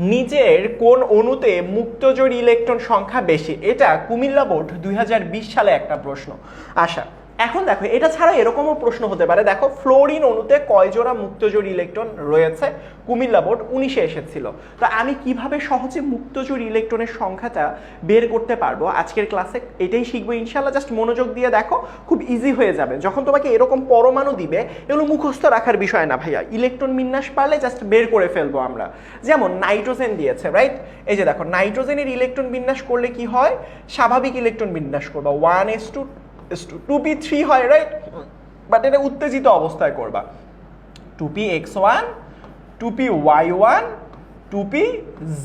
নিচের কোন অণুতে মুক্তজোড় ইলেকট্রন সংখ্যা বেশি? এটা কুমিল্লা বোর্ড দুই হাজার বিশ সালে একটা প্রশ্ন। আশা এখন দেখো, এটা ছাড়া এরকমও প্রশ্ন হতে পারে। দেখো, ফ্লোরিন অণুতে কয় জোড়া মুক্তজোড় ইলেকট্রন রয়েছে? কুমিল্লা বোর্ড উনিশে এসেছিল। তো আমি কীভাবে সহজে মুক্তজোড় ইলেকট্রনের সংখ্যাটা বের করতে পারব? আজকের ক্লাসে এটাই শিখব ইনশাল্লাহ জাস্ট মনোযোগ দিয়ে দেখো, খুব ইজি হয়ে যাবে। যখন তোমাকে এরকম পরমাণু দিবে, এগুলো মুখস্থ রাখার বিষয় না ভাইয়া। ইলেকট্রন বিন্যাস পারলে জাস্ট বের করে ফেলব আমরা। যেমন নাইট্রোজেন দিয়েছে রাইট এই যে দেখো, নাইট্রোজেনের ইলেকট্রন বিন্যাস করলে কি হয়? স্বাভাবিক ইলেকট্রন বিন্যাস করবা। One s two two p three হয় রাইট বাট এটা উত্তেজিত অবস্থায় করবা। Two p x one two p y one two p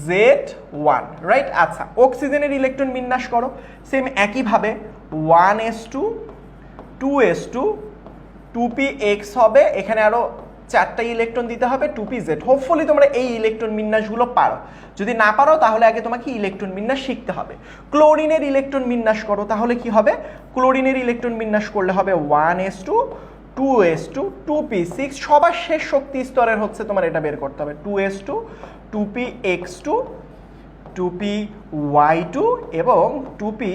z one right আচ্ছা অক্সিজেনের ইলেকট্রন বিন্যাস করো। সেম একইভাবে one s two two s two two p x হবে। এখানে আরও চারটা ইলেকট্রন দিতে হবে টু পি জেড হোপফুলি তোমরা এই ইলেকট্রন বিন্যাসগুলো পারো। যদি না পারো, তাহলে আগে তোমাকে ইলেকট্রন বিন্যাস শিখতে হবে। ক্লোরিনের ইলেকট্রন বিন্যাস করো, তাহলে কি হবে? ক্লোরিনের ইলেকট্রন বিন্যাস করলে হবে one s two two s two two p six সবার শেষ শক্তি স্তরের হচ্ছে তোমার এটা বের করতে হবে। Two s two two p x two two p y two এবং টু পি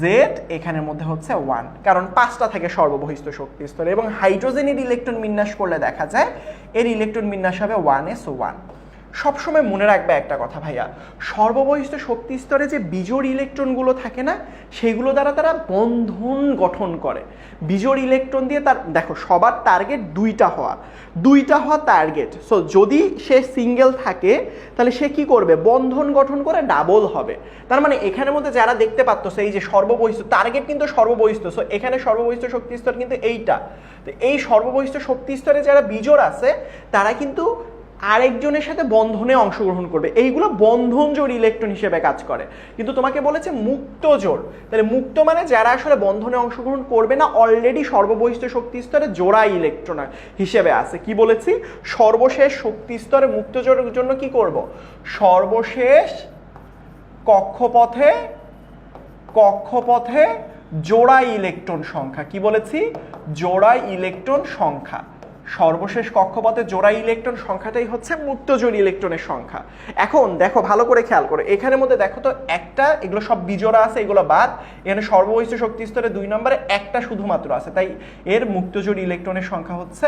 জেড এখানের মধ্যে হচ্ছে ওয়ান কারণ পাঁচটা থেকে সর্ববহিষ্ঠ শক্তি স্তরে এবং হাইড্রোজেনের ইলেকট্রন বিন্যাস করলে দেখা যায়, এর ইলেকট্রন বিন্যাস হবে ওয়ান এস ওয়ান সবসময় মনে রাখবে একটা কথা ভাইয়া। সর্ববহিষ্ঠ শক্তি স্তরে যে বিজোড় ইলেকট্রনগুলো থাকে না, সেগুলো দ্বারা তারা বন্ধন গঠন করে। বিজোড় ইলেকট্রন দিয়ে তার, দেখো, সবার টার্গেট দুইটা হওয়া। দুইটা হওয়া টার্গেট সো যদি সে সিঙ্গেল থাকে, তাহলে সে কি করবে? বন্ধন গঠন করে ডাবল হবে। তার মানে এখানের মধ্যে যারা দেখতে পাচ্ছ সেই যে সর্ববহিষ্ঠ টার্গেট কিন্তু সর্ববহিষ্ঠ। সো এখানে সর্ববহিষ্ঠ শক্তি স্তর কিন্তু এইটা। তো এই সর্ববহিষ্ঠ শক্তি স্তরে যারা বিজোড় আছে, তারা কিন্তু আরেকজনের সাথে বন্ধনে অংশগ্রহণ করবে। এইগুলো বন্ধন জোড় ইলেকট্রন হিসেবে কাজ করে। কিন্তু তোমাকে বলেছে মুক্ত জোড় তাহলে মুক্ত মানে যারা আসলে বন্ধনে অংশগ্রহণ করবে না অলরেডি সর্ববহিষ্ঠ শক্তি স্তরে জোড়া ইলেকট্রন হিসেবে আছে। কি বলেছি? সর্বশেষ শক্তি স্তরে মুক্ত জোড়ের জন্য কি করব? সর্বশেষ কক্ষপথে কক্ষপথে জোড়া ইলেকট্রন সংখ্যা। কি বলেছি? জোড়া ইলেকট্রন সংখ্যা। সর্বশেষ কক্ষপথে জোড়া ইলেকট্রন সংখ্যাটাই হচ্ছে মুক্তজোড় ইলেকট্রনের সংখ্যা। এখন দেখো, ভালো করে খেয়াল করো, এখানের মধ্যে দেখো তো একটা, এগুলো সব বিজোড়া আছে, এগুলো বাদ। এখানে সর্ববহিষ্ঠ শক্তি স্তরে দুই নম্বরে একটা শুধুমাত্র আছে। তাই এর মুক্তজোড় ইলেকট্রনের সংখ্যা হচ্ছে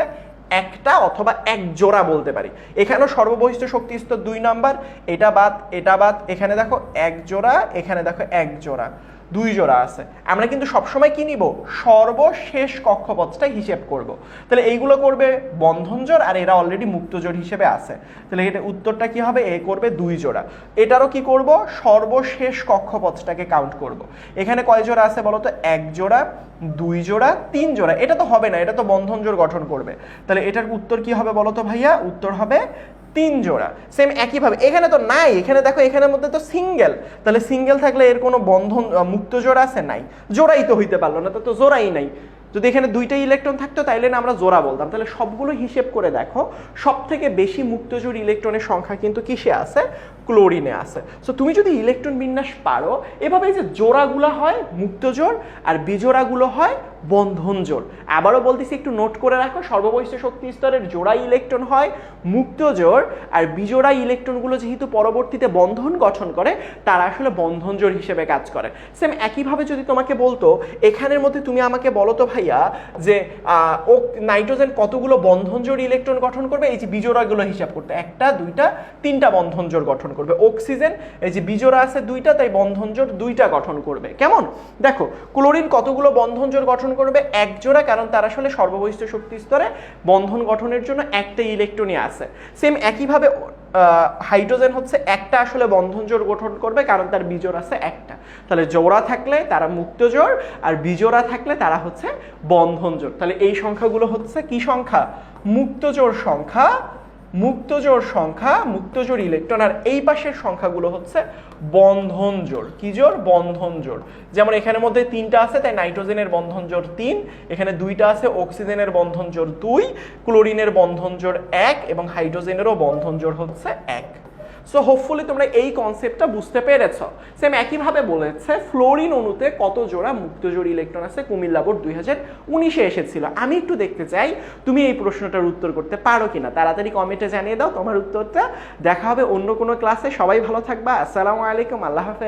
একটা অথবা এক জোড়া বলতে পারি। এখানেও সর্ববহিষ্ঠ শক্তি স্তর দুই নম্বর, এটা বাদ এটা বাদ। এখানে দেখো এক জোড়া, এখানে দেখো এক জোড়া। দুই জোড়া আছে। আমরা কিন্তু সবসময় কি নিব? সর্বশেষ কক্ষপথটা হিসেব করব। তাহলে এইগুলো করবে বন্ধন জোড় আর এরা অলরেডি মুক্ত জোড় হিসেবে আছে। তাহলে এটা উত্তরটা কি হবে? এ করবে দুই জোড়া। এটারও কি করব? সর্বশেষ কক্ষপথটাকে কাউন্ট করব। এখানে কয় জোড়া আছে বলো তো? এক জোড়া, দুই জোড়া, তিন জোড়া। এটা তো হবে না, এটা তো বন্ধন জোড় গঠন করবে। তাহলে এটার উত্তর কি হবে বলো তো ভাইয়া? উত্তর হবে তিন জোড়া সেম একইভাবে। এখানে তো নাই, এখানে দেখো, এখানের মধ্যে তো সিঙ্গেল তাহলে সিঙ্গেল থাকলে এর কোনো বন্ধন মুক্ত জোড়া আছে? নাই। জোড়াই তো হইতে পারল না, তো তো জোড়াই নাই। যদি এখানে দুইটা ইলেকট্রন থাকতো, তাইলে না আমরা জোড়া বলতাম। তাহলে সবগুলো হিসেব করে দেখো সব থেকে বেশি মুক্তজোড় ইলেকট্রনের সংখ্যা কিন্তু কিসে আছে? ক্লোরিনে আছে। সো তুমি যদি ইলেকট্রন বিন্যাস পারো, এভাবে যে জোড়াগুলো হয় মুক্তজোড় আর বিজোড়াগুলো হয় বন্ধন জোড় আবারও বলতেছি, একটু নোট করে রাখো সর্ববহিষ্ঠ শক্তি স্তরের জোড়া ইলেকট্রন হয় মুক্ত জোড়, আর বিজোড়া ইলেকট্রনগুলো যেহেতু পরবর্তীতে বন্ধন গঠন করে, তারা আসলে বন্ধন জোড় হিসেবে কাজ করে। সেম একইভাবে যদি তোমাকে বলতো, এখানের মধ্যে তুমি আমাকে বলো তো ভাইয়া, যে ও নাইট্রোজেন কতগুলো বন্ধন জোড় ইলেকট্রন গঠন করবে? এই যে বিজোড়াগুলো হিসাব করতে, একটা, দুইটা, তিনটা বন্ধন জোড় গঠন করবে। অক্সিজেন এই যে বিজোড়া আছে দুইটা, তাই বন্ধন জোড় দুইটা গঠন করবে। কেমন? দেখো ক্লোরিন কতগুলো বন্ধন জোড় গঠন করবে এক জোড়া কারণ তার আসলে সর্ববহিষ্ঠ শক্তি স্তরে বন্ধন গঠনের জন্য একটা ইলেকট্রনই আছে। সেম একইভাবে হাইড্রোজেন হচ্ছে একটা আসলে বন্ধন জোড় গঠন করবে, কারণ তার বিজোড় আছে একটা। তাহলে জোড়া থাকলে তারা মুক্ত জোড়, আর বিজোড়া থাকলে তারা হচ্ছে বন্ধন জোড়। তাহলে এই সংখ্যাগুলো হচ্ছে কি সংখ্যা? মুক্ত জোড় সংখ্যা মুক্তজোড় সংখ্যা, মুক্তজোড় ইলেকট্রন আর এই পাশের সংখ্যাগুলো হচ্ছে বন্ধন জোড়। কি জোড়? বন্ধন জোড়। যেমন এখানের মধ্যে তিনটা আছে, তাই নাইট্রোজেনের বন্ধন জোড় তিন, এখানে দুইটা আছে, অক্সিজেনের বন্ধন জোড় দুই, ক্লোরিনের বন্ধন জোড় এক এবং হাইড্রোজেনেরও বন্ধন জোড় হচ্ছে এক। সো হোপফুলি তোমরা এই কনসেপ্টটা বুঝতে পেরেছ। সেম একইভাবে বলেছে ফ্লোরিন অণুতে কত জোড়া মুক্তজোড়ি ইলেকট্রন আছে? কুমিল্লা বোর্ড দুই হাজার উনিশে এসেছিল। আমি একটু দেখতে চাই, তুমি এই প্রশ্নটার উত্তর করতে পারো কিনা? তাড়াতাড়ি কমেন্টে জানিয়ে দাও তোমার উত্তরটা। দেখা হবে অন্য কোনো ক্লাসে সবাই ভালো থাকবা। আসসালামু আলাইকুম। আল্লাহ হাফেজ।